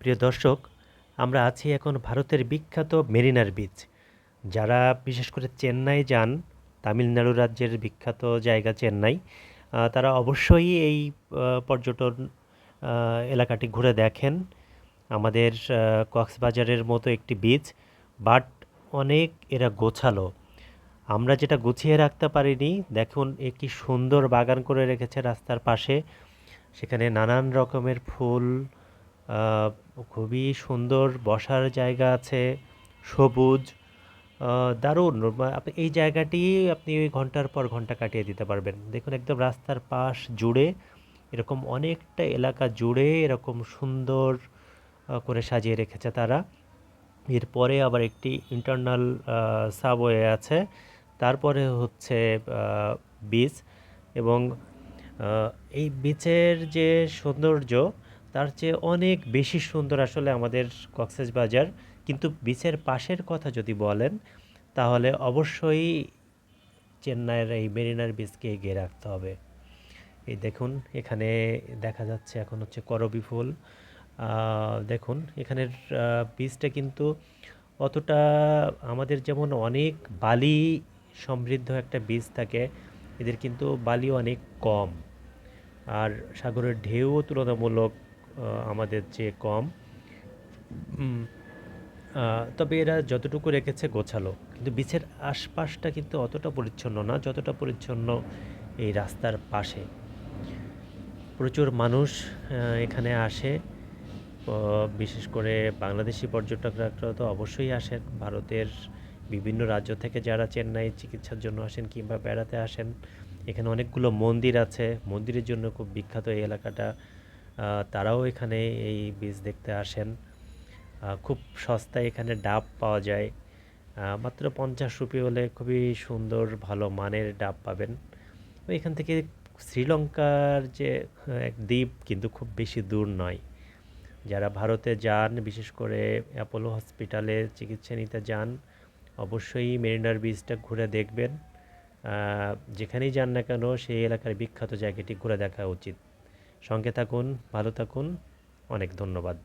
প্রিয় দর্শক, আমরা আছি এখন ভারতের বিখ্যাত মেরিনার বিচ। যারা বিশেষ করে চেন্নাই যান, তামিলনাড়ু রাজ্যের বিখ্যাত জায়গা চেন্নাই তারা অবশ্যই এই পর্যটন এলাকাটি ঘুরে দেখেন। আমাদের কক্সবাজারের মতো একটি বিচ, বাট অনেক এরা গোছালো। আমরা যেটা গুছিয়ে রাখতে পারিনি, দেখুন একটি সুন্দর বাগান করে রেখেছে রাস্তার পাশে। সেখানে নানান রকমের ফুল খুবই সুন্দর বসার জায়গা আছে, সবুজ দারুণ। আপনি এই জায়গাটি আপনি ঘণ্টার পর ঘণ্টা কাটিয়ে দিতে পারবেন। দেখুন একদম রাস্তার পাশ জুড়ে এরকম অনেকটা এলাকা জুড়ে এরকম সুন্দর করে সাজিয়ে রেখেছে তারা। এরপরে আবার একটি ইন্টারনাল সাবওয়ে আছে। তারপরে হচ্ছে বিচ এবং এই বিচের যে সৌন্দর্য তার চেয়ে অনেক বেশি সুন্দর আসলে আমাদের কক্সেস বাজার। কিন্তু বিচের পাশের কথা যদি বলেন, তাহলে অবশ্যই চেন্নাইয়ের এই মেরিনার বিচকে এগিয়ে রাখতে হবে। এই দেখুন, এখানে দেখা যাচ্ছে এখন হচ্ছে করবি ফুল। দেখুন, এখানের বীজটা কিন্তু অতটা আমাদের যেমন অনেক বালি সমৃদ্ধ একটা বীজ থাকে, এদের কিন্তু বালি অনেক কম। আর সাগরের ঢেউও তুলনামূলক আমাদের চেয়ে কম। তবে এরা যতটুকু রেখেছে গোছালো। কিন্তু বিচের আশপাশটা কিন্তু অতটা পরিচ্ছন্ন না, যতটা পরিচ্ছন্ন এই রাস্তার পাশে। প্রচুর মানুষ এখানে আসে। বিশেষ করে বাংলাদেশি পর্যটকরা তো অবশ্যই আসেন। ভারতের বিভিন্ন রাজ্য থেকে যারা চেন্নাই চিকিৎসার জন্য আসেন কিংবা বেড়াতে আসেন, এখানে অনেকগুলো মন্দির আছে। মন্দিরের জন্য খুব বিখ্যাত এই এলাকাটা। তারাও এখানে এই বীজ দেখতে আসেন। খুব সস্তায় এখানে ডাব পাওয়া যায়। মাত্র পঞ্চাশ রুপি হলে খুবই সুন্দর, ভালো মানের ডাব পাবেন। এখান থেকে শ্রীলঙ্কার যে এক দ্বীপ কিন্তু খুব বেশি দূর নয়। যারা ভারতে যান, বিশেষ করে অ্যাপোলো হসপিটালে চিকিৎসা নিতে যান, অবশ্যই মেরিনার বিচটা ঘুরে দেখবেন। যেখানেই যান না কেন, সেই এলাকার বিখ্যাত জায়গাটি ঘুরে দেখা উচিত। সঙ্গে থাকুন ভালো থাকুন। অনেক ধন্যবাদ।